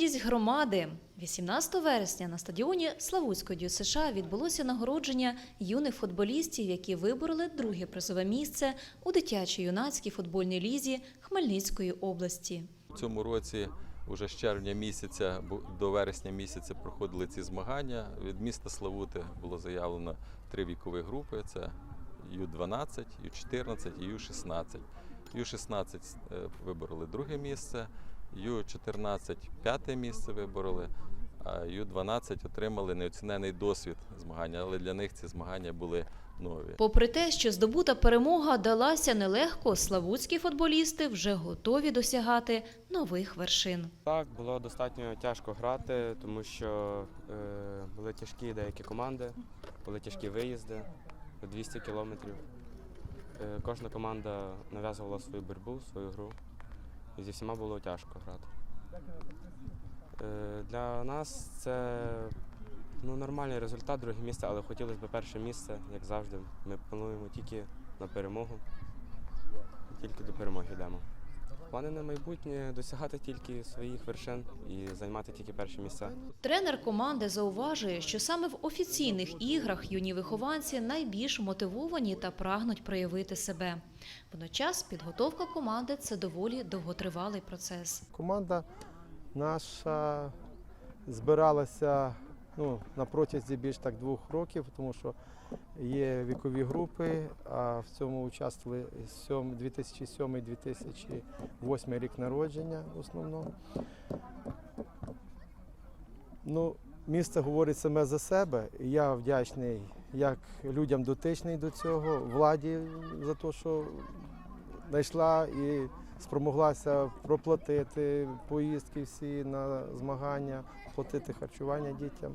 Гордість громади 18 вересня на стадіоні Славутської ДЮСШ відбулося нагородження юних футболістів, які вибороли друге призове місце у дитячій юнацькій футбольній лізі Хмельницької області. У цьому році вже з червня місяця до вересня місяця проходили ці змагання. Від міста Славути було заявлено три вікові групи: це Ю-12, Ю-14 і Ю-16. Ю-16 е, вибороли друге місце, Ю-14 п'яте місце вибороли, а Ю-12 отримали неоцінений досвід змагання, але для них ці змагання були нові. Попри те, що здобута перемога далася нелегко, славутські футболісти вже готові досягати нових вершин. Так, було достатньо тяжко грати, тому що е, були тяжкі деякі команди, були тяжкі виїзди 200 кілометрів. Е, кожна команда нав'язувала свою боротьбу, свою гру. І зі всіма було тяжко грати. Е, для нас це ну, нормальний результат, друге місце, але хотілося б перше місце, як завжди. Ми плануємо тільки на перемогу, тільки до перемоги йдемо. Плани на майбутнє досягати тільки своїх вершин і займати тільки перші місця. Тренер команди зауважує, що саме в офіційних іграх юні вихованці найбільш мотивовані та прагнуть проявити себе. Водночас підготовка команди це доволі довготривалий процес. Команда наша збиралася ну, на протязі більш так двох років, тому що є вікові групи, а в цьому участвували 2007-2008 рік народження в основному. Ну, місце говорить саме за себе. Я вдячний як людям дотичний до цього, владі за те, що знайшла і спромоглася проплатити поїздки всі на змагання, платити харчування дітям.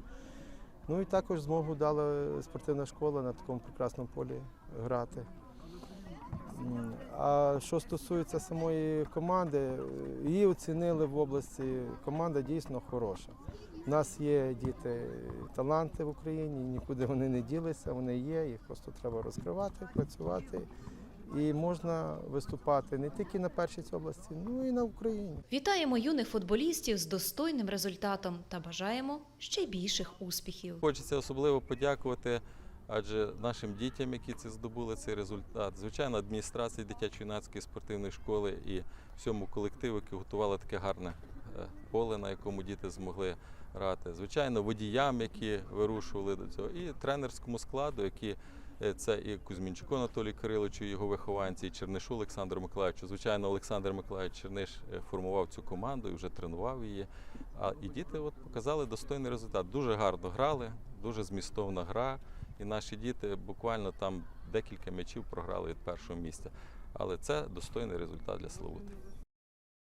Ну і також змогу дала спортивна школа на такому прекрасному полі грати. А що стосується самої команди, її оцінили в області. Команда дійсно хороша. У нас є діти таланти в Україні, нікуди вони не ділися, вони є, їх просто треба розкривати, працювати. І можна виступати не тільки на першій області, ну і на Україні. Вітаємо юних футболістів з достойним результатом та бажаємо ще більших успіхів. Хочеться особливо подякувати, адже нашим дітям, які це здобули цей результат, звичайно, адміністрації дитячо-юнацької спортивної школи і всьому колективу, який готували таке гарне е, поле, на якому діти змогли грати. Звичайно, водіям, які вирушували до цього, і тренерському складу, які це і Кузьмінчуку Анатолій Кириловичу, і його вихованці, і Чернишу Олександру Миколаївичу. Звичайно, Олександр Миколаївич Черниш е, формував цю команду і вже тренував її. А і діти от показали достойний результат. Дуже гарно грали, дуже змістовна гра. І наші діти буквально там декілька м'ячів програли від першого місця. Але це достойний результат для Славути.